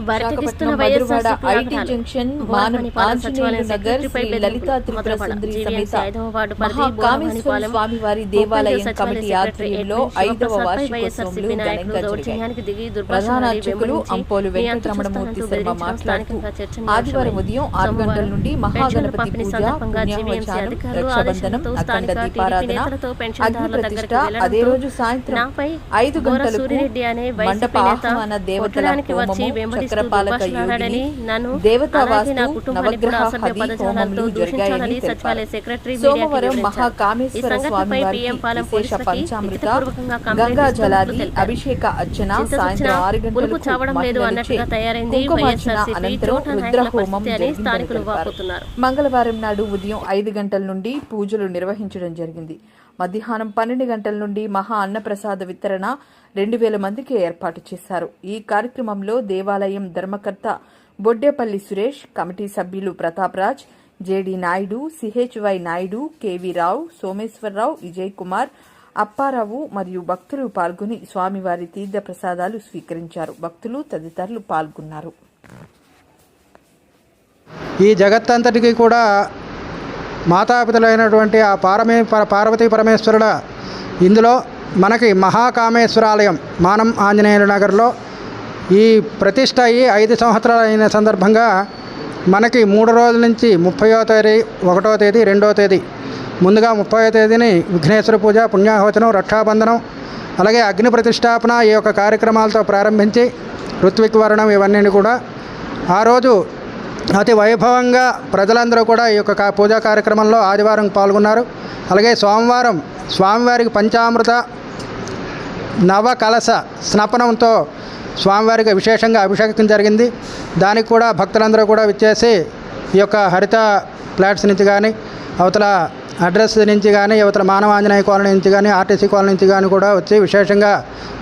Visakhapatnam Madhurawada IT junction Nagar Sri Lalitha Tripura Sundari సమేత మహాకామేశ్వర స్వామి వారి దేవాలయం కమిటీ ఆధ్వర్యంలో ఐదవ వార్షికోత్సవంలో ఘనంగా జరిగాయి. ప్రధాన అర్చకులు అంపోలు వెంకటరమణమూర్తి శర్మ మాట్లాడుతూ ఆదివారం ఉదయం ఆరు గంటల నుండి మహాగణపతి పూజ పుణ్యాహవచానం రక్షాబంధనం అఖండ దీపారాధన అగ్ని ప్రతిష్ట అదే రోజు సాయంత్రం ఐదు గంటలకు మండప ఆహ్వాన దేవతల హోమము సోమవారం మహాకామేశ్వర స్వామి విశేష పంచామృత గంగా జలాది అభిషేక అర్చన సాయంత్రం ఆరు చావడం లేదు అన్నట్టుగా తయారైంది మంగళవారం నాడు ఉదయం ఐదు గంటల నుండి పూజలు నిర్వహించడం జరిగింది. మధ్యాహ్నం పన్నెండు గంటల నుండి మహా అన్నప్రసాద వితరణ రెండు వేల మందికి ఏర్పాటు చేశారు. ఈ కార్యక్రమంలో దేవాలయం ధర్మకర్త బొడ్డేపల్లి సురేష్ కమిటీ సభ్యులు Pratap Raj JD Naidu CHY Naidu KV Rao Someswararao Vijay Kumar Apparao మరియు భక్తులు పాల్గొని స్వామివారి తీర్థ ప్రసాదాలు స్వీకరించారు. భక్తులు తదితరులు పాల్గొన్నారు. ఈ జగత్తంతటికి కూడా మాతాపితలైనటువంటి ఆ పారమే పార్వతీ పరమేశ్వరుల ఇందులో మనకి మహాకామేశ్వరాలయం మానం ఆంజనేయుల నగర్లో ఈ ప్రతిష్ట అయ్యి ఐదు సంవత్సరాలు అయిన సందర్భంగా మనకి మూడు రోజుల నుంచి ముప్పయో తేదీ ఒకటో తేదీ రెండో తేదీ ముందుగా ముప్పై తేదీని విఘ్నేశ్వర పూజ పుణ్యాహోచనం రక్షాబంధనం అలాగే అగ్ని ప్రతిష్టాపన ఈ యొక్క కార్యక్రమాలతో ప్రారంభించి ఋత్విక్ వరణం ఇవన్నీ కూడా ఆ రోజు అతి వైభవంగా ప్రజలందరూ కూడా ఈ యొక్క పూజా కార్యక్రమంలో ఆదివారం పాల్గొన్నారు. అలాగే సోమవారం స్వామివారికి పంచామృత నవ కలశ స్నపనంతో స్వామివారికి విశేషంగా అభిషేకం జరిగింది. దానికి కూడా భక్తులందరూ కూడా విచ్చేసి ఈ యొక్క హరిత ఫ్లాట్స్ నుంచి కానీ అవతల అడ్రస్ నుంచి కానీ అవతల మానవాంజనేయ కాలనీ నుంచి కానీ ఆర్టీసీ కాలనీ నుంచి కానీ కూడా వచ్చి విశేషంగా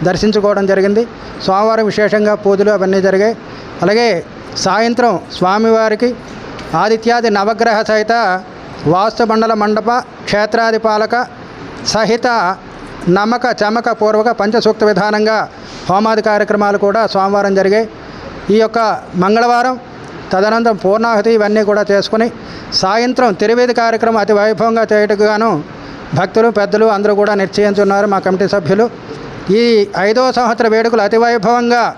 దర్శించుకోవడం జరిగింది. సోమవారం విశేషంగా పూజలు అవన్నీ జరిగాయి. అలాగే సాయంత్రం స్వామివారికి ఆదిత్యాది నవగ్రహ సహిత వాస్తుమండల మండప క్షేత్రాధిపాలక సహిత నమ్మక చమక పూర్వక పంచసూక్త విధానంగా హోమాది కార్యక్రమాలు కూడా సోమవారం జరిగాయి. ఈ యొక్క మంగళవారం తదనంతరం పూర్ణాహుతి ఇవన్నీ కూడా చేసుకుని సాయంత్రం తిరువేది కార్యక్రమం అతి వైభవంగా చేయటకుగాను భక్తులు పెద్దలు అందరూ కూడా నిశ్చయించున్నారు మా కమిటీ సభ్యులు. ఈ ఐదవ సంవత్సర వేడుకలు అతి వైభవంగా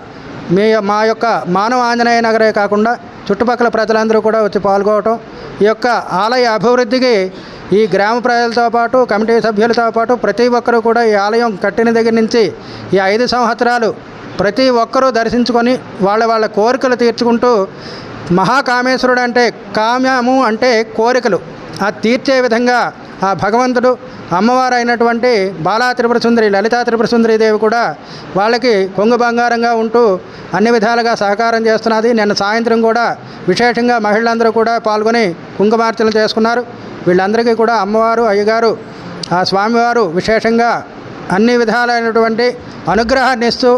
మీ మా యొక్క మానవ ఆంజనేయ నగరే కాకుండా చుట్టుపక్కల ప్రజలందరూ కూడా వచ్చి పాల్గొవటం ఈ యొక్క ఆలయ అభివృద్ధికి ఈ గ్రామ ప్రజలతో పాటు కమిటీ సభ్యులతో పాటు ప్రతి ఒక్కరూ కూడా ఈ ఆలయం కట్టిన దగ్గర నుంచి ఈ ఐదు సంవత్సరాలు ప్రతి ఒక్కరూ దర్శించుకొని వాళ్ళ వాళ్ళ కోరికలు తీర్చుకుంటూ మహాకామేశ్వరుడు అంటే కామ్యము అంటే కోరికలు. ఆ తీర్చే విధంగా ఆ భగవంతుడు అమ్మవారు అయినటువంటి బాలా త్రిపుర సుందరి లలితా త్రిపుర సుందరి దేవి కూడా వాళ్ళకి కొంగు బంగారంగా ఉంటూ అన్ని విధాలుగా సహకారం చేస్తున్నది. నిన్న సాయంత్రం కూడా విశేషంగా మహిళలందరూ కూడా పాల్గొని కుంకుమార్చనలు చేసుకున్నారు. వీళ్ళందరికీ కూడా అమ్మవారు అయ్యగారు ఆ స్వామివారు విశేషంగా అన్ని విధాలైనటువంటి అనుగ్రహాన్ని ఇస్తూ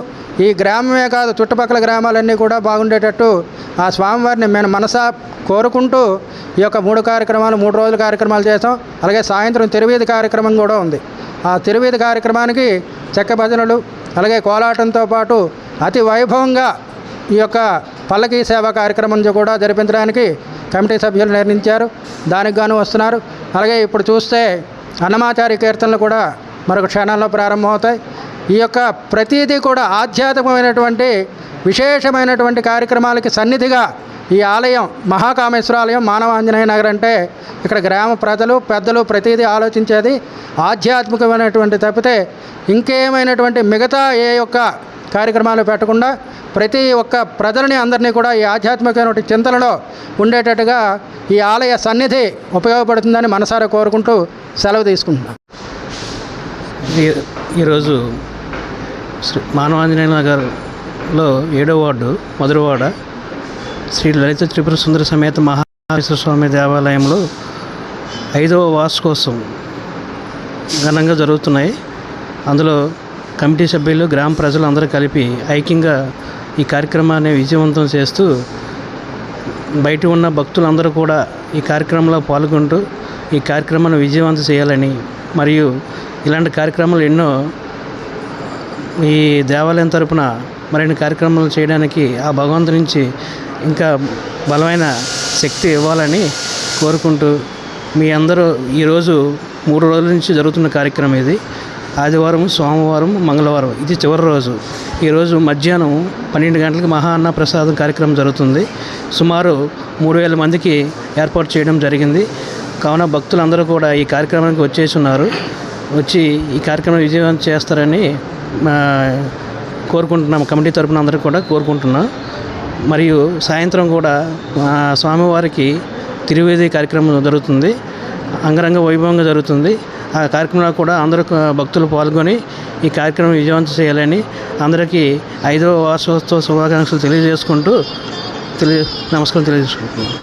ఈ గ్రామమే కాదు చుట్టుపక్కల గ్రామాలన్నీ కూడా బాగుండేటట్టు ఆ స్వామివారిని మేము మనసా కోరుకుంటూ ఈ యొక్క మూడు కార్యక్రమాలు మూడు రోజుల కార్యక్రమాలు చేస్తాం అలాగే సాయంత్రం తిరువీధి కార్యక్రమం కూడా ఉంది. ఆ తిరువీధి కార్యక్రమానికి చెక్క భజనలు అలాగే కోలాటంతో పాటు అతి వైభవంగా ఈ యొక్క పల్లకీ సేవా కార్యక్రమం కూడా జరిపించడానికి కమిటీ సభ్యులు నిర్ణయించారు. దానికి గాను వస్తున్నారు. అలాగే ఇప్పుడు చూస్తే అన్నమాచారి కీర్తనలు కూడా మరొక క్షణాల్లో ప్రారంభమవుతాయి. ఈ యొక్క ప్రతీది కూడా ఆధ్యాత్మికమైనటువంటి విశేషమైనటువంటి కార్యక్రమాలకి సన్నిధిగా ఈ ఆలయం మహాకామేశ్వర ఆలయం మానవ ఆంజనేయ నగర్ అంటే ఇక్కడ గ్రామ ప్రజలు పెద్దలు ప్రతీది ఆలోచించేది ఆధ్యాత్మికమైనటువంటి తప్పితే ఇంకేమైనటువంటి మిగతా ఏ యొక్క కార్యక్రమాలు పెట్టకుండా ప్రతి ఒక్క ప్రజలని అందరినీ కూడా ఈ ఆధ్యాత్మికమైనటువంటి చింతనలో ఉండేటట్టుగా ఈ ఆలయ సన్నిధి ఉపయోగపడుతుందని మనసారా కోరుకుంటూ సెలవు తీసుకుంటున్నాను ఈ- ఈరోజు శ్రీ మానవాంజనేయ నగర్లో ఏడో వార్డు మధురవాడ శ్రీ లలిత త్రిపుర సుందర సమేత మహావేశ్వర స్వామి దేవాలయంలో ఐదవ వార్షికోత్సవం ఘనంగా జరుగుతున్నాయి. అందులో కమిటీ సభ్యులు గ్రామ ప్రజలు అందరూ కలిపి ఐక్యంగా ఈ కార్యక్రమాన్ని విజయవంతం చేస్తూ బయట ఉన్న భక్తులందరూ కూడా ఈ కార్యక్రమంలో పాల్గొంటూ ఈ కార్యక్రమాన్ని విజయవంతం చేయాలని మరియు ఇలాంటి కార్యక్రమాలు ఎన్నో ఈ దేవాలయం తరపున మరిన్ని కార్యక్రమాలు చేయడానికి ఆ భగవంతు నుంచి ఇంకా బలమైన శక్తి ఇవ్వాలని కోరుకుంటూ మీ అందరూ ఈరోజు మూడు రోజుల నుంచి జరుగుతున్న కార్యక్రమం ఇది. ఆదివారం సోమవారం మంగళవారం ఇది చివరి రోజు. ఈరోజు మధ్యాహ్నం పన్నెండు గంటలకు మహా అన్న ప్రసాదం కార్యక్రమం జరుగుతుంది. సుమారు మూడు వేల మందికి ఏర్పాటు చేయడం జరిగింది. కావున భక్తులందరూ కూడా ఈ కార్యక్రమానికి వచ్చేసి ఉన్నారు. వచ్చి ఈ కార్యక్రమం విజయవంతం చేస్తారని మా కమిటీ తరపున అందరూ కూడా కోరుకుంటున్నాం. మరియు సాయంత్రం కూడా స్వామివారికి తిరువేది కార్యక్రమం జరుగుతుంది. అంగరంగ వైభవంగా జరుగుతుంది. ఆ కార్యక్రమంలో కూడా అందరూ భక్తులు పాల్గొని ఈ కార్యక్రమం విజయవంతం చేయాలని అందరికీ ఐదవ వార్షోత్సవ శుభాకాంక్షలు తెలియజేసుకుంటూ తెలియ నమస్కారం తెలియజేసుకుంటున్నాను